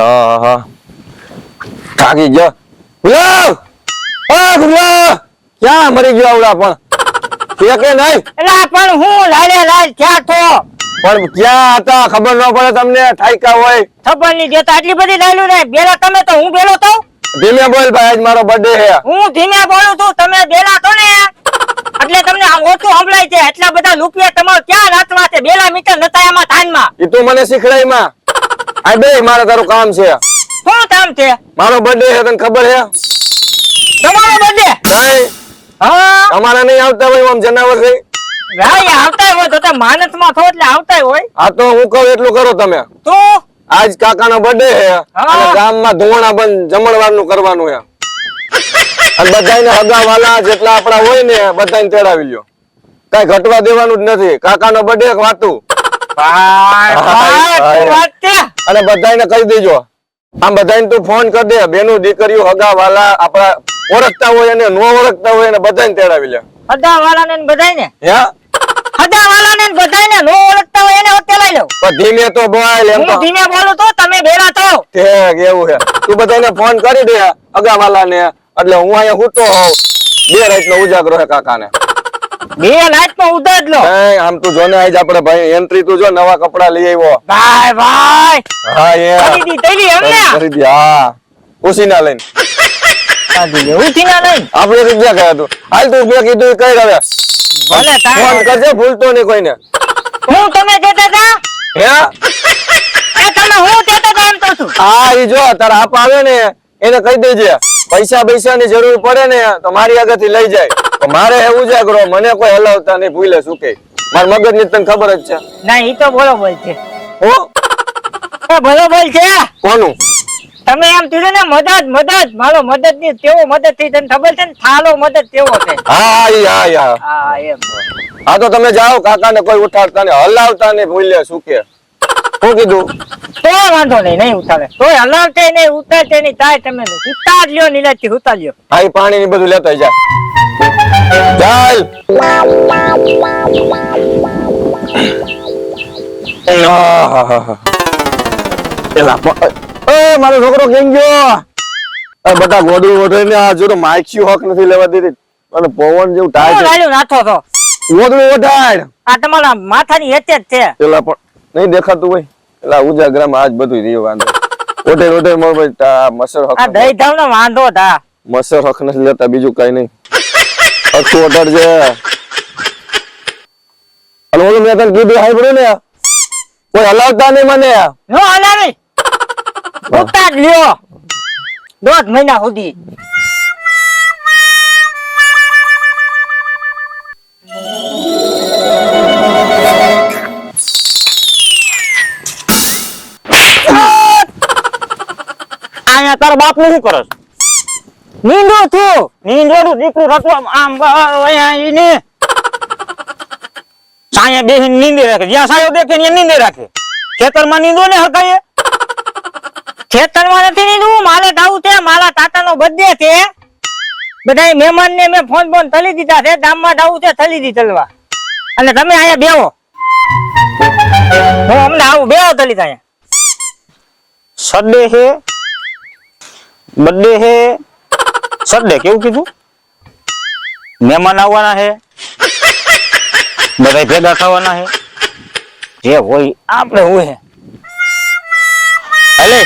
આહા. થાકી ગયો ગુલાબ આ ગુલાબ ક્યાં મરી ગયો આવડા પણ છે કે નહીં એટલે પણ હું લાલે લાલ ક્યાં તો પણ ક્યાં હતા ખબર ન પડે તમને ઠાયકા હોય ખબર નહીં દેતા આટલી બધી લાલ્યું ને બેલા તમે તો હું બેલો તો ધીમે બોલ ભાઈ આજ મારો બર્થડે છે હું ધીમે બોલું છું તમે બેલા તો ને એટલે તમને આમ ઓછું સંભળાય છે એટલા બધા રૂપિયા તમારે ક્યાં નાચવા છે બેલા મીટર નતા એમાં થાનમાં એ તો મને શીખડાયમાં આ બે મારે તારું કામ છે. શું કામ છે? મારો બર્થડે છે તને ખબર છે? તમારો બર્થડે નહીં. હા. અમારા નહીં આવતા હોય આમ જનાવર છે. ભાઈ આવતા હોય તો માનસમાં થો એટલે આવતા હોય. આ તો હું કહું એટલું કરો તમે. તો આજ કાકાનો બર્થડે છે. અને ગામમાં ધોવાણા બંધ જમણવારનું કરવાનું છે. અને બધાયને હગા વાલા જેટલા આપણા હોય ને બધાને તેડાવી લ્યો. કઈ ઘટવા દેવાનું જ નથી. કાકાનો બર્થડે વાતું. વાત અને બધાને કહી દેજો. આમ બધાને તું ફોન કરી દે. બેનું દીકરીઓ હગા વાલા આપડા ઓળખતા હોય અને નો ઓળખતા હોય એને બધાને તેડાવી લે. હગા વાળાને ને બધાયને? હે? હદા વાળાને ને બધાયને નો ઓળખતા હોય એને લઈ લઉં. પણ ધીમે તો બોલ એમ તો. હું ધીમે બોલું તો તમે બેલા તો ઠેક એવું હે તું બધાને ફોન કરી દે અગાવાલા ને એટલે હું અહીંયા હુતો હોઉં. બે રાતનો ઉજાગરો છે કાકાને. બે નાચમાં ઉધર લો. આમ તું જોને આજ આપણે ભાઈ એન્ટ્રી તું જો નવા કપડા લઈ આવ્યો. ભાઈ ભાઈ. હા એ ખરીદી થયેલી એમને કરી દી હા. ઉસીના લઈને. તો ક્યાં ગયા તું. હાલ તું બે કીધું કઈ હવે. ભલે ફોન કરજે ભૂલતો નહીં કોઈને. હું તમે કહેતા હતા? હે? એ તમે હું કહેતા હતા એમ તો છું હા ઈ જો તારા આપ આવે ને એને કહી દેજે. પૈસા પૈસા ની જરૂર પડે ને તો મારી આગળથી લઈ જાય. મારે કરો મને કોઈ હલાવતા નહીં ભૂલે શું કે? મારા મગજની તને ખબર જ છે. ના ઈ તો બરોબર છે. હું? એ બોલ છે? કોનું? તમે એમ કીધું ને મદદ મદદ મારો મદદની તેવો મદદથી તને ખબર છે ને થાલો મદદ તેવો છે. હા હા હા. હા એમ. હા તો તમે જાઓ કાકા ને કોઈ ઉઠાડતા ને હલાવતા નહીં ભૂલે શું કે? શું કીધું? તો વાંધો નહીં નહીં ઉતારે તો હલાવતે નહીં ઉતારતે નહીં તાય તમે ઉતાર લ્યો નીલાથી ઉતાર લ્યો હા પાણી ની બધું લેતા જા. ચાલ. મારો છોકરો કેમ ગયો? બધા ગોદડું વઢાઈને આ જો તો માઇક્યુ હક નથી લેવા દીધી અને પવન જેવું ટાય છે. નાથો છો? ગોદડું ઓઢાડ. આ તમારા માથાની હેતે જ છે. પેલા પણ નહીં દેખાતું હોય. પેલા ઉજાગરામાં આજ બધું રહ્યો વાંધો. ઓઢે ઓઢે મોર ભાઈ મસર હક આ દઈ ધાવ નો વાંધો તા. મસર હક નથી લેતા બીજું કઈ નહીં. હરખું ઓઢાડજે. અને ઓલું મેં તને કીધું હાઈબ્રું ને? કોઈ હલાવતા નહીં મને. નો હલાવી. ઉતાર લ્યો. દોઢ મહિના સુધી. અહીંયા તારા બાપનું શું કરે છે? નીંદો છું નીંદોડું દીકરું થતું આમ અહીંયા ઈને સાયા બેહીને નીંદે રાખે. જ્યાં સાયો દેખે ત્યાં નીંદે રાખે. ખેતરમાં નીંદો ને હરકાઈએ ખેતરમાં નથી નીંદવું. મારે જાવું છે, મારા તાતાનો બર્થડે છે. બધા મહેમાન ને મેં ફોન ફોન તલી દીધા છે. ગામમાં જાવું છે તલી દી તલવા અને તમે અહીંયા બેહો. હું અમને આવું બેહો તલી અહીંયા સડે હે બર્થડે હે સડે કેવું કીધું? મહેમાન આવવાના હે. બધા ભેગા થવાના હે. જે હોય આપણે હોય અલે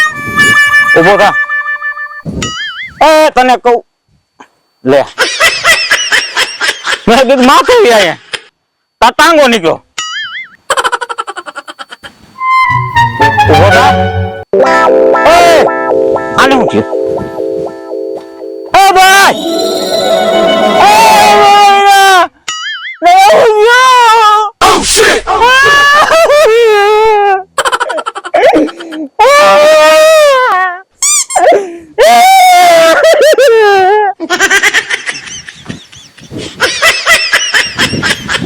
ઊભો થા. એ, તને કહું. લે. મેં કીધું માથું અહીંયા? તા ટાંગો નીકળ્યો ઊભો થા. આને હું થયું ઓ ભાઈ ઓ ભાઈ! નો!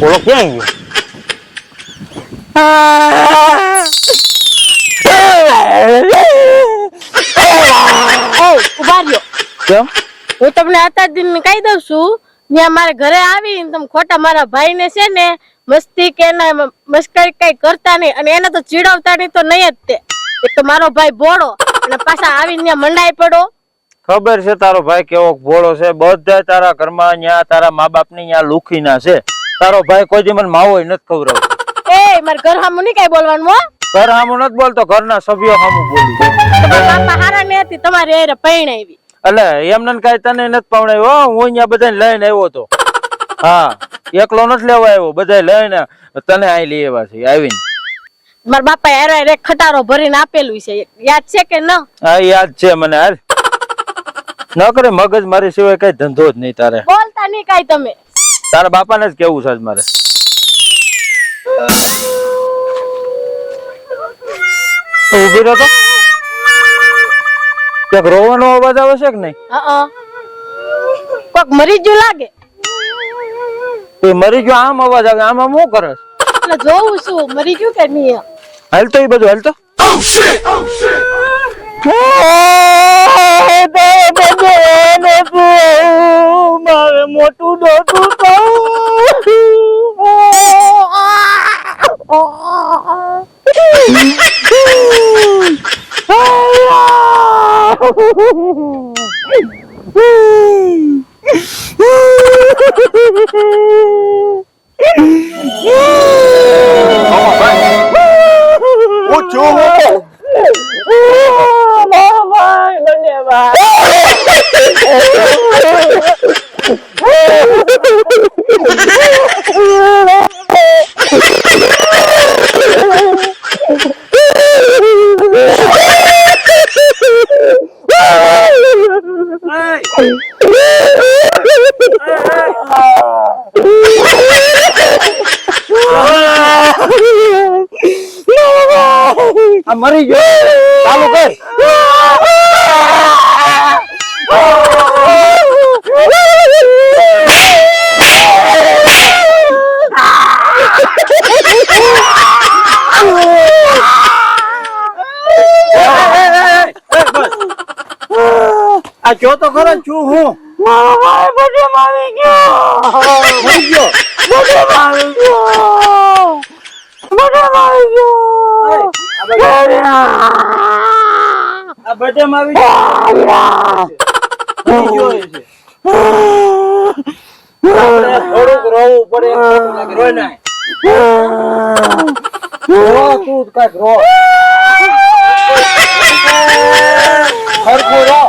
ઓલો ક્યાં ગયો ઊભા રહ્યો કેમ હું તમને આતા દિન કહી દઉં છું ત્યાં મારે ઘરે આવી તમે ખોટા મારા ભાઈ ને છે ને મસ્તી કે ના મસ્કરી કઈ કરતા નહીં. અને એને તો ચીડવતા નહીં તો નહીં જ તે. એક તો મારો ભાઈ ભોળો અને પાછા આવીને ત્યાં મંડાઈ પડો. ખબર છે તારો ભાઈ કેવો ભોળો છે? બધા તારા ઘરમાં ન્યા તારા મા બાપની ન્યા લુખીના છે. તારો ભાઈ કોઈ મને માવો નથી ખવડાવતો. એ મારા ઘર સામું નહીં કઈ બોલવાનું હો? ઘર સામું નથી બોલતો ઘરના સભ્યો સામું બોલું. તમારા બાપા હારા ને હતી તમારે પૈણ પરણાવી એટલે એમને કઈ તને નથી પાવડાવ્યો હો. હું અહીંયા બધાને લઈને આવ્યો તો. હા એકલો નથી લેવા આવ્યો બધા લઈને તને અહીં લઈ આવ્યા છે આવીને. મારા બાપા એરા એક ખટારો ભરીને આપેલું છે યાદ છે કે ન? હા યાદ છે મને હાલ. ન કરે મગજ મારી સિવાય કઈ ધંધો જ નહીં તારે. બોલતા નહીં કઈ તમે. તારા બાપાને જ કેવું છે મારે? ઊભી ઊભી રહો તો. ક્યાંક રોવાનો અવાજ આવે છે કે નહીં? હા કોક મરી ગયું લાગે. તે એ મરી ગયો આમ અવાજ આવે આમ આમ શું કરે છે? એટલે જોઉં છું મરી ગયું કે નહીં હાલ તો એ બધું હાલ તો. મારે મોટું ડોટું Woo! મરી ગયો ચાલુ કર આ જો તો ખરો છું હું મરી ગયો આ બધે માં આવી ગયો છે. આપણે થોડુંક રોવું પડે. રોય નાય. રો તું કાંઈક રો. હરખું રો.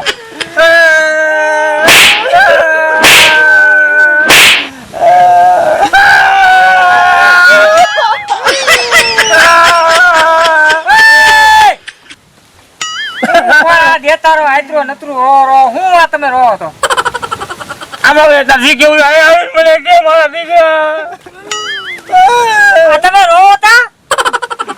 દેતારો નતરું રો રો હું આ તમે રો તો. આમાં હવે નથી કેવું આય આવીને મને કે મારા દીકરા આ તમે રો હતા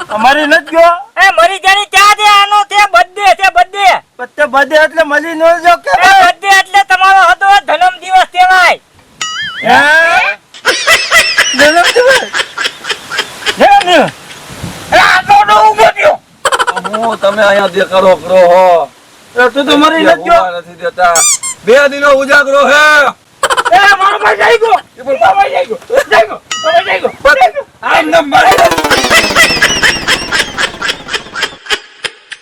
અમારી ન ગયો. એ મરી જાની ત્યાં દે આનો તે બર્થડે તે બર્થડે પત્તે બર્થડે એટલે મળી ન જો કે બર્થડે એટલે તમારો હતો જન્મ દિવસ કહેવાય. જન્મ દિવસ? જન્મ દિવસ આ તો નો ઊભો થયો. હું તમે અહીંયા દેખાડો કરો હો. તું તો મરી લખ્યો નથી દેતા. બે દિનો ઉજાગરો હે. એ મારો ભાઈ જઈ ગયો. એ બોલ ભાઈ જઈ ગયો. જઈ ગયો. ભાઈ જઈ ગયો. આમ ને મારી